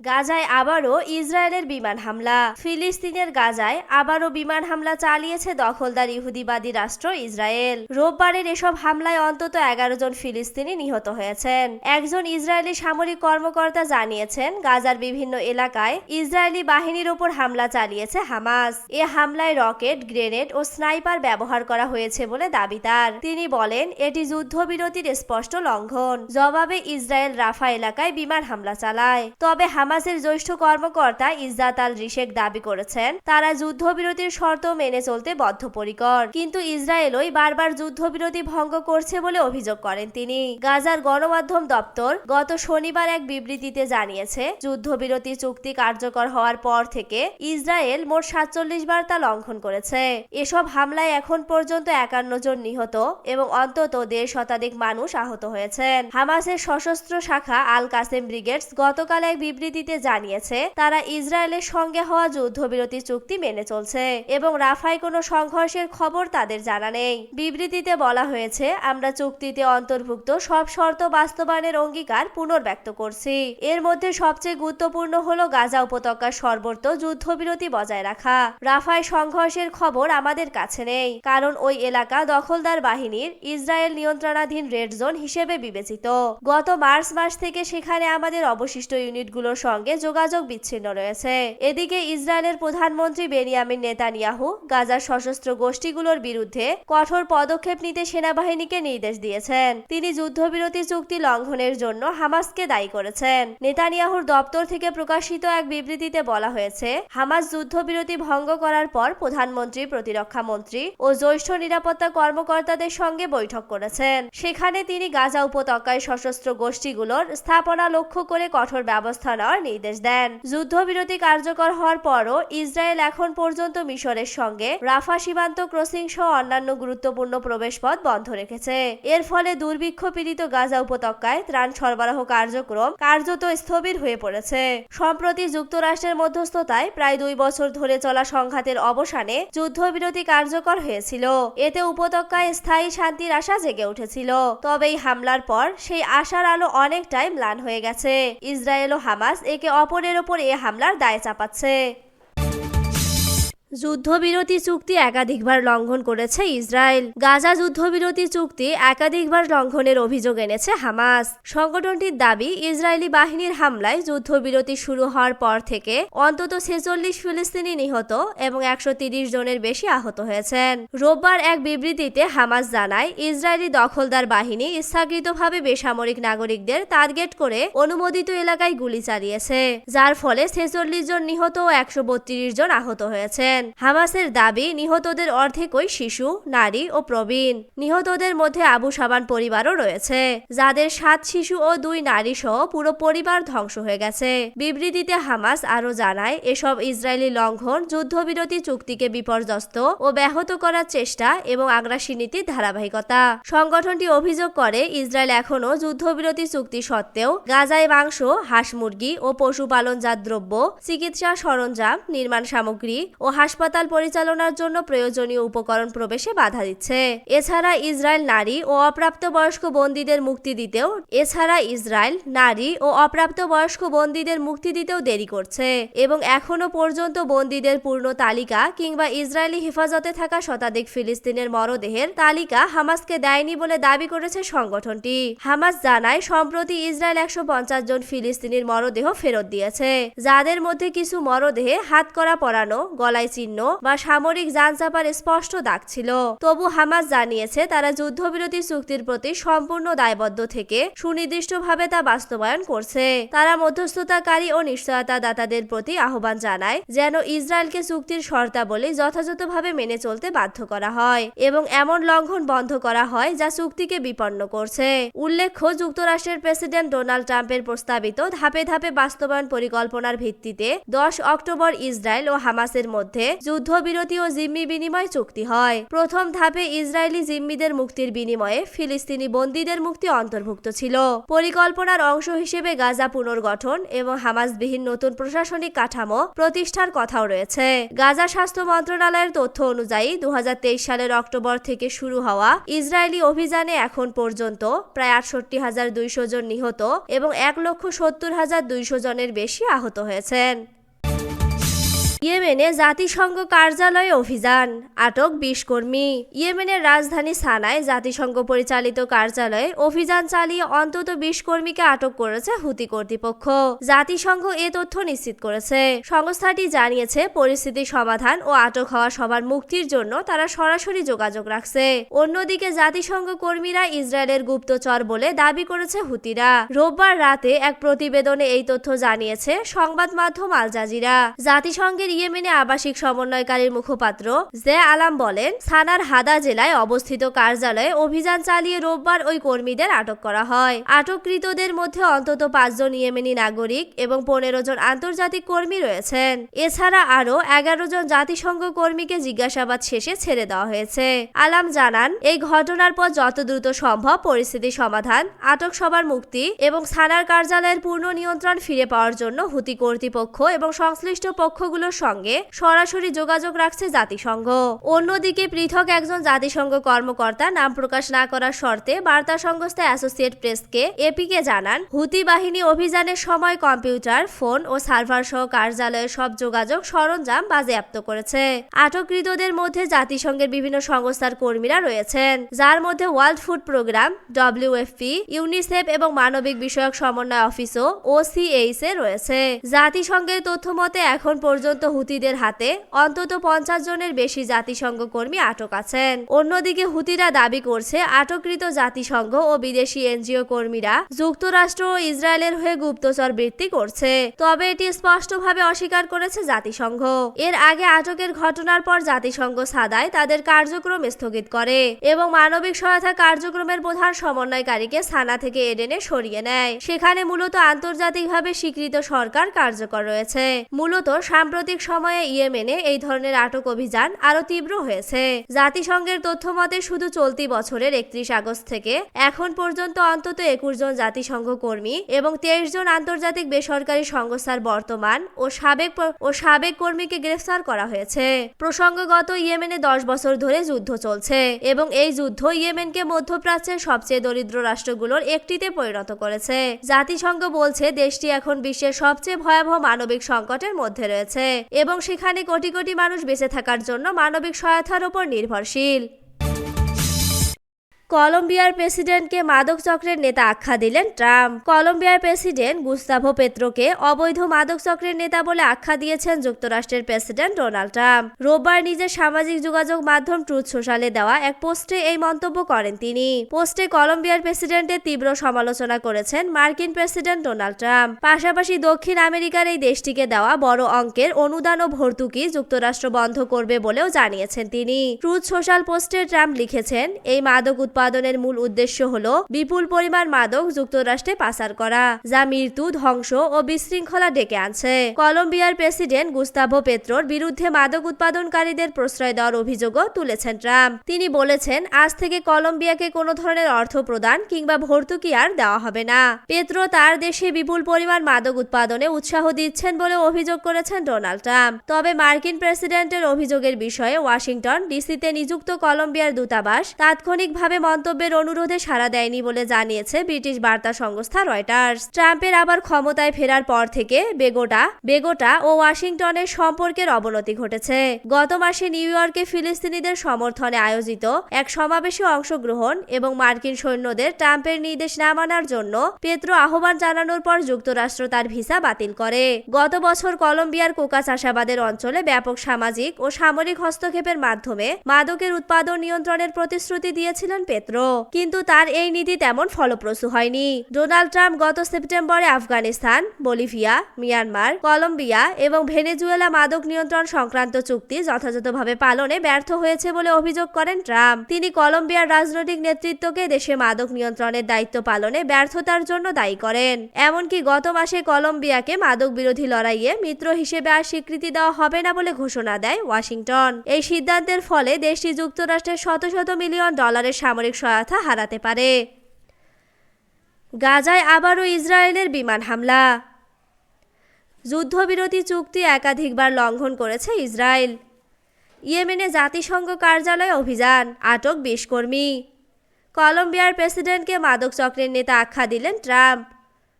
গাজায় আবারও ইসরায়েলের বিমান হামলা। ফিলিস্তিনের গাজায় আবারও বিমান হামলা চালিয়েছে দখলদার ইহুদিবাদী রাষ্ট্র ইসরায়েল। রোববারের এসব হামলায় অন্তত এগারো জন ফিলিস্তিনি নিহত হয়েছেন। একজন ইসরায়েলি সামরিক কর্মকর্তা জানিয়েছেন, গাজার বিভিন্ন এলাকায় ইসরায়েলি বাহিনীর ওপর হামলা চালিয়েছে হামাস। এ হামলায় রকেট, গ্রেনেড ও স্নাইপার ব্যবহার করা হয়েছে বলে দাবি তার। তিনি বলেন, এটি যুদ্ধবিরতির স্পষ্ট লঙ্ঘন। জবাবে ইসরায়েল রাফা এলাকায় বিমান হামলা চালায়। তবে হামাসের জ্যেষ্ঠ কর্মকর্তা ইজাত আল রিশেক দাবি করেছেন, তারা যুদ্ধবিরতির শর্ত মেনে চলতে বদ্ধপরিকর। কিন্তু ইসরায়েলই বারবার যুদ্ধবিরতি ভঙ্গ করছে বলে অভিযোগ করেন তিনি। গাজার গণমাধ্যম দপ্তর গত শনিবার এক বিবৃতিতে জানিয়েছে, যুদ্ধবিরতি চুক্তি কার্যকর হওয়ার পর থেকে ইসরায়েল মোট সাতচল্লিশ বার তা লঙ্ঘন করেছে। এসব হামলায় এখন পর্যন্ত একান্ন জন নিহত এবং অন্তত দেড় শতাধিক মানুষ আহত হয়েছেন। হামাসের সশস্ত্র শাখা আল কাসেম ব্রিগেডস গতকাল এক বিবৃতিতে জানিয়েছে, তারা ইসরায়েলের সঙ্গে হওয়া যুদ্ধবিরতি চুক্তি মেনে চলছে এবং রাফায় কোনো সংঘর্ষের খবর তাদের জানা নেই। বিবৃতিতে বলা হয়েছে, আমরা চুক্তিতে অন্তর্ভুক্ত সব শর্ত বাস্তবায়নের অঙ্গীকার পুনর্ব্যক্ত করছি। এর মধ্যে সবচেয়ে গুরুত্বপূর্ণ হলো গাজা উপত্যকার সর্বত্র যুদ্ধবিরতি বজায় রাখা। রাফায় সংঘর্ষের খবর আমাদের কাছে নেই, কারণ ওই এলাকা দখলদার বাহিনীর ইসরায়েল নিয়ন্ত্রণাধীন রেড জোন হিসেবে বিবেচিত। গত মার্চ মাস থেকে সেখানে আমাদের অবশিষ্ট ইউনিটগুলোর সঙ্গে যোগাযোগ বিচ্ছিন্ন রয়েছে। এদিকে ইসরায়েলের প্রধানমন্ত্রী বেনিয়ামিন নেতানিয়াহু গাজার সশস্ত্র গোষ্ঠীগুলোর বিরুদ্ধে কঠোর পদক্ষেপ নিতে সেনাবাহিনীকে নির্দেশ দিয়েছেন। তিনি যুদ্ধবিরতি চুক্তি লঙ্ঘনের জন্য হামাসকে দায়ী করেছেন। নেতানিয়াহুর দপ্তর থেকে প্রকাশিত এক বিবৃতিতে বলা হয়েছে, হামাস যুদ্ধবিরতি ভঙ্গ করার পর প্রধানমন্ত্রী, প্রতিরক্ষা মন্ত্রী ও জ্যেষ্ঠ নিরাপত্তা কর্মকর্তাদের সঙ্গে বৈঠক করেছেন। সেখানে তিনি গাজা উপত্যকায় সশস্ত্র গোষ্ঠীগুলোর স্থাপনা লক্ষ্য করে কঠোর ব্যবস্থা নেওয়ার নির্দেশ দেন। যুদ্ধবিরতি কার্যকর হওয়ার পরও ইসরায়েল এখন পর্যন্ত মিশরের সঙ্গে রাফা সীমান্ত ক্রসিং সহ অন্যান্য গুরুত্বপূর্ণ প্রবেশপথ বন্ধ রেখেছে। এর ফলে দুর্ভিক্ষ পীড়িত গাজা উপত্যকায় ত্রাণ সরবরাহ কার্যক্রম কার্যত স্থবির হয়ে পড়েছে। সম্প্রতি যুক্তরাষ্ট্রের মধ্যস্থতায় প্রায় দুই বছর ধরে চলা সংঘাতের অবসানে যুদ্ধবিরতি কার্যকর হয়েছিল। এতে উপত্যকায় স্থায়ী শান্তির আশা জেগে উঠেছিল। তবে এই হামলার পর সেই আশার আলো অনেকটাই ম্লান হয়ে গেছে। ইসরায়েল ও হামাস একে অপরের ওপর এ হামলার দায় চাপাচ্ছে। যুদ্ধবিরতি চুক্তি একাধিকবার লঙ্ঘন করেছে ইসরায়েল। গাজা যুদ্ধবিরতি চুক্তি একাধিকবার লঙ্ঘনের অভিযোগ এনেছে হামাস। সংগঠনটির দাবি, ইসরায়েলি বাহিনীর হামলায় যুদ্ধবিরতি শুরু হওয়ার পর থেকে অন্তত ছেচল্লিশ ফিলিস্তিনি নিহত এবং একশো তিরিশ জনের বেশি আহত হয়েছেন। রোববার এক বিবৃতিতে হামাস জানায়, ইসরায়েলি দখলদার বাহিনী ইচ্ছাকৃতভাবে বেসামরিক নাগরিকদের টার্গেট করে অনুমোদিত এলাকায় গুলি চালিয়েছে, যার ফলে ছেচল্লিশ জন নিহত ও একশো বত্রিশ জন আহত হয়েছেন। হামাসের দাবি, নিহতদের অর্ধেকই শিশু, নারী ও প্রবীণ। নিহতদের মধ্যে আবু সাবান পরিবারও রয়েছে, যাদের সাত শিশু ও দুই নারী সহ পুরো পরিবার ধ্বংস হয়ে গেছে। বিবৃতিতে হামাস আরও জানায়, এসব ইসরায়েলি লঙ্ঘন যুদ্ধবিরতি চুক্তিকে বিপর্যস্ত ও ব্যাহত করার চেষ্টা এবং আগ্রাসী নীতির ধারাবাহিকতা। সংগঠনটি অভিযোগ করে, ইসরায়েল এখনও যুদ্ধবিরতি চুক্তি সত্ত্বেও গাজায় মাংস, হাঁস মুরগি ও পশুপালনজাত দ্রব্য, চিকিৎসা সরঞ্জাম, নির্মাণ সামগ্রী ও হাসপাতাল পরিচালনার জন্য প্রয়োজনীয় উপকরণ প্রবেশে বাধা দিচ্ছে। এছাড়া ইসরায়েল নারী ও অপ্রাপ্তবয়স্ক বন্দীদের মুক্তি দিতেও এছাড়া ইসরায়েল নারী ও অপ্রাপ্তবয়স্ক বন্দীদের মুক্তি দিতেও দেরি করছে। এবং এখনও পর্যন্ত বন্দীদের পূর্ণ তালিকা কিংবা ইসরায়েলি হেফাজতে থাকা শতাধিক ফিলিস্তিনের মরদেহের তালিকা হামাসকে দেয়নি বলে দাবি করেছে সংগঠনটি। হামাস জানায়, সম্প্রতি ইসরায়েল একশো পঞ্চাশ জন ফিলিস্তিনির মরদেহ ফেরত দিয়েছে। যাদের মধ্যে কিছু মরদেহে হাত করা পরানো, গলায় চিহ্ন বা সামরিক যান চাপার স্পষ্ট দাগ ছিল। তবু হামাস জানিয়েছে, তারা যুদ্ধবিরতি চুক্তির প্রতি সম্পূর্ণ দায়বদ্ধ থেকে সুনির্দিষ্টভাবে তা বাস্তবায়ন করছে। তারা মধ্যস্থতাকারী ও নিশ্চয়তা দাতাদের প্রতি আহ্বান জানায় যেন ইসরায়েলকে চুক্তির শর্তাবলী যথাযথভাবে মেনে চলতে বাধ্য করা হয় এবং এমন লঙ্ঘন বন্ধ করা হয় যা চুক্তিকে বিপন্ন করছে। উল্লেখ্য, যুক্তরাষ্ট্রের প্রেসিডেন্ট ডোনাল্ড ট্রাম্পের প্রস্তাবিত ধাপে ধাপে বাস্তবায়ন পরিকল্পনার ভিত্তিতে দশ অক্টোবর ইসরায়েল ও হামাসের মধ্যে যুদ্ধবিরতি ও জিম্মি বিনিময় চুক্তি হয়। প্রথম ধাপে ইসরায়েলি জিম্মিদের মুক্তির বিনিময়ে ফিলিস্তিনি বন্দীদের মুক্তি অন্তর্ভুক্ত ছিল। পরিকল্পনার অংশ হিসেবে গাজা পুনর্গঠন এবং হামাসবিহীন নতুন প্রশাসনিক কাঠামো প্রতিষ্ঠার কথাও রয়েছে। গাজা স্বাস্থ্য মন্ত্রণালয়ের তথ্য অনুযায়ী দু হাজার তেইশ সালের অক্টোবর থেকে শুরু হওয়া ইসরায়েলি অভিযানে এখন পর্যন্ত প্রায় আটষট্টি হাজার দুইশো জন নিহত এবং এক লক্ষ সত্তর হাজার দুইশো জনের বেশি আহত হয়েছেন। ইয়েমেনে জাতিসংঘ কার্যালয়ে অভিযান। আটক বিশ কর্মী। ইয়েমেনের রাজধানী সানায় জাতিসংঘ পরিচালিত কার্যালয়ে অভিযান চালিয়ে অন্তত বিশ কর্মীকে আটক করেছে হুতি কর্তৃপক্ষ। জাতিসংঘ এ তথ্য নিশ্চিত করেছে। সংস্থাটি জানিয়েছে পরিস্থিতি সমাধান ও আটক হওয়া সবার মুক্তির জন্য তারা সরাসরি যোগাযোগ রাখছে। অন্যদিকে, জাতিসংঘ কর্মীরা ইসরায়েলের গুপ্তচর বলে দাবি করেছে হুতিরা। রোববার রাতে এক প্রতিবেদনে এই তথ্য জানিয়েছে সংবাদ মাধ্যম আল জাজিরা। জাতিসংঘের ইয়েমেনে আবাসিক সমন্বয়কারীর মুখপাত্র জে আলাম বলেন, সানার হাদা জেলায় অবস্থিত কার্যালয়ে অভিযান চালিয়ে রোববার ওই কর্মীদের আটক করা হয়। আটককৃতদের মধ্যে অন্তত পাঁচজন ইয়েমেনি নাগরিক এবং পনেরো জন আন্তর্জাতিক কর্মী রয়েছেন। এছাড়া আরও এগারো জন জাতিসংঘ কর্মীকে জিজ্ঞাসাবাদ শেষে ছেড়ে দেওয়া হয়েছে। আলাম জানান, এই ঘটনার পর যত দ্রুত সম্ভব পরিস্থিতি সমাধান, আটক সবার মুক্তি এবং সানার কার্যালয়ের পূর্ণ নিয়ন্ত্রণ ফিরে পাওয়ার জন্য হুতি কর্তৃপক্ষ এবং সংশ্লিষ্ট পক্ষগুলোর সঙ্গে সরাসরি যোগাযোগ রাখছে জাতিসংঘ। অন্যদিকে পৃথক একজন জাতিসংঘ কর্মকর্তা নাম প্রকাশ না করার শর্তে বার্তা সংস্থা অ্যাসোসিয়েট প্রেসকে এপিকে জানান, হুতি বাহিনী অভিযানের সময় কম্পিউটার, ফোন ও সার্ভার সহ কার্যালয়ের সব যোগাযোগ সরঞ্জাম বাজেয়াপ্ত করেছে। আটককৃতদের মধ্যে জাতিসংঘের বিভিন্ন সংস্থার কর্মীরা রয়েছেন, যার মধ্যে world food programme, WFP, UNICEF এবং মানবিক বিষয়ক সমন্বয় অফিসও ওসিএইচ এ রয়েছে। জাতিসংঘের তথ্য মতে এখন পর্যন্ত হুতিদের হাতে অন্তত পঞ্চাশ জনের বেশি জাতিসংঘ কর্মী আটক আছেন। অন্যদিকে হুতিরা দাবি করছে, আটককৃত জাতিসংঘ ও বিদেশি এনজিও কর্মীরা যুক্তরাষ্ট্র ও ইসরায়েলের হয়ে গুপ্তচর বৃত্তি করছে। তবে এটি স্পষ্টভাবে অস্বীকার করেছে জাতিসংঘ। এর আগে আটকের ঘটনার পর জাতিসংঘ সাদায় তাদের কার্যক্রম স্থগিত করে এবং মানবিক সহায়তা কার্যক্রমের প্রধান সমন্বয়কারীকে সানা থেকে এডেনে সরিয়ে নেয়। সেখানে মূলত আন্তর্জাতিকভাবে স্বীকৃত সরকার কার্যকর রয়েছে। মূলত সাম্প্রতিক সময়ে ইয়েমেনে এই ধরনের আটক অভিযান আরও তীব্র হয়েছে। জাতিসংঘের তথ্য মতে শুধু চলতি বছরের একত্রিশ আগস্ট থেকে এখন পর্যন্ত অন্তত একুশ জন জাতিসংঘ কর্মী এবং তেইশ জন আন্তর্জাতিক বেসরকারি সংস্থার বর্তমান ও সাবেক ও সাবেক কর্মীকে গ্রেফতার করা হয়েছে। প্রসঙ্গগত ইয়েমেনে দশ বছর ধরে যুদ্ধ চলছে এবং এই যুদ্ধ ইয়েমেনকে মধ্যপ্রাচ্যের সবচেয়ে দরিদ্র রাষ্ট্রগুলোর একটিতে পরিণত করেছে। জাতিসংঘ বলছে, দেশটি এখন বিশ্বের সবচেয়ে ভয়াবহ মানবিক সংকটের মধ্যে রয়েছে। এবং সেখানে কোটি কোটি মানুষ বেঁচে থাকার জন্য মানবিক সহায়তার উপর নির্ভরশীল। কলম্বিয়ার প্রেসিডেন্টকে মাদক চক্রের নেতা আখ্যা দিলেন ট্রাম্প। কলম্বিয়ার প্রেসিডেন্ট গুস্তাভো পেত্রোকে অবৈধ মাদক চক্রের নেতা বলে আখ্যা দিয়েছেন যুক্তরাষ্ট্রের প্রেসিডেন্ট ডোনাল্ড ট্রাম্প। রোববার নিজের সামাজিক যোগাযোগ মাধ্যম ট্রুথ সোশ্যালে দেওয়া এক পোস্টে এই মন্তব্য করেন তিনি। পোস্টে কলম্বিয়ার প্রেসিডেন্টের তীব্র সমালোচনা করেছেন মার্কিন প্রেসিডেন্ট ডোনাল্ড ট্রাম্প। পাশাপাশি দক্ষিণ আমেরিকার এই দেশটিকে দেওয়া বড় অঙ্কের অনুদান ও ভর্তুকি যুক্তরাষ্ট্র বন্ধ করবে বলেও জানিয়েছেন তিনি। ট্রুথ সোশ্যাল পোস্টে ট্রাম্প লিখেছেন, এই মাদক উৎপাদনের মূল উদ্দেশ্য হল বিপুল পরিমাণ মাদক যুক্তরাষ্ট্রে পাচার করা, যা মৃত্যু, ধ্বংস ও বিশৃঙ্খলা ডেকে আনছে। কলম্বিয়ার প্রেসিডেন্ট গুস্তাভো পেত্রোর বিরুদ্ধে মাদক উৎপাদনকারীদের প্রশ্রয় দেওয়ার অভিযোগও তুলেছেন ট্রাম্প। তিনি বলেছেন, আজ থেকে কলম্বিয়াকে কোনো ধরনের অর্থ প্রদান কিংবা ভর্তুকি আর দেওয়া হবে না। পেত্রো তার দেশে বিপুল পরিমাণ মাদক উৎপাদনে উৎসাহ দিচ্ছেন বলে অভিযোগ করেছেন ডোনাল্ড ট্রাম্প। তবে মার্কিন প্রেসিডেন্টের অভিযোগের বিষয়ে ওয়াশিংটন, ডিসিতে নিযুক্ত কলম্বিয়ার দূতাবাস তাৎক্ষণিকভাবে মন্তব্যের অনুরোধে সাড়া দেয়নি বলে জানিয়েছে ব্রিটিশ বার্তা সংস্থা রয়টার্স। ট্রাম্পের আবার ক্ষমতায় ফেরার পর থেকে বেগোটা বেগোটা ও ওয়াশিংটনের সম্পর্কের অবনতি ঘটেছে। গত মাসে নিউ ইয়র্কে ফিলিস্তিনিদের সমর্থনে আয়োজিত এক সমাবেশে অংশগ্রহণ এবং মার্কিন সৈন্যদের ট্রাম্পের নির্দেশ না মানার জন্য পেত্রো আহ্বান জানানোর পর যুক্তরাষ্ট্র তার ভিসা বাতিল করে। গত বছর কলম্বিয়ার কোকা চাষাবাদের অঞ্চলে ব্যাপক সামাজিক ও সামরিক হস্তক্ষেপের মাধ্যমে মাদকের উৎপাদন নিয়ন্ত্রণের প্রতিশ্রুতি দিয়েছিলেন পেত্রো। ক্ষেত্র। কিন্তু তার এই নীতি তেমন ফলপ্রসূ হয়নি। ডোনাল্ড ট্রাম্প গত সেপ্টেম্বরে আফগানিস্তান, বলিভিয়া, মিয়ানমার, কলম্বিয়া এবং ভেনেজুয়েলা মাদক নিয়ন্ত্রণ সংক্রান্ত চুক্তি যথাযথভাবে পালনে ব্যর্থ হয়েছে বলে অভিযোগ করেন ট্রাম্প। তিনি কলম্বিয়ার রাজনৈতিক নেতৃত্বকে দেশে মাদক নিয়ন্ত্রণের দায়িত্ব পালনে ব্যর্থতার জন্য দায়ী করেন। এমনকি গত মাসে কলম্বিয়াকে মাদক বিরোধী লড়াইয়ে মিত্র হিসেবে আর স্বীকৃতি দেওয়া হবে না বলে ঘোষণা দেয় ওয়াশিংটন। এই সিদ্ধান্তের ফলে দেশটি যুক্তরাষ্ট্রের শত শত মিলিয়ন ডলারের সামরিক সহায়তা হারাতে পারে। গাজায় আবারও ইসরায়েলের বিমান হামলা। যুদ্ধবিরতি চুক্তি একাধিকবার লঙ্ঘন করেছে ইসরায়েল। ইয়েমেনে জাতিসংঘ কার্যালয় অভিযান, আটক বিশ কর্মী। কলম্বিয়ার প্রেসিডেন্টকে মাদক চক্রের নেতা আখ্যা দিলেন ট্রাম্প।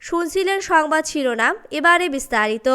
শুনছিলেন সংবাদ শিরোনাম, এবারে বিস্তারিত।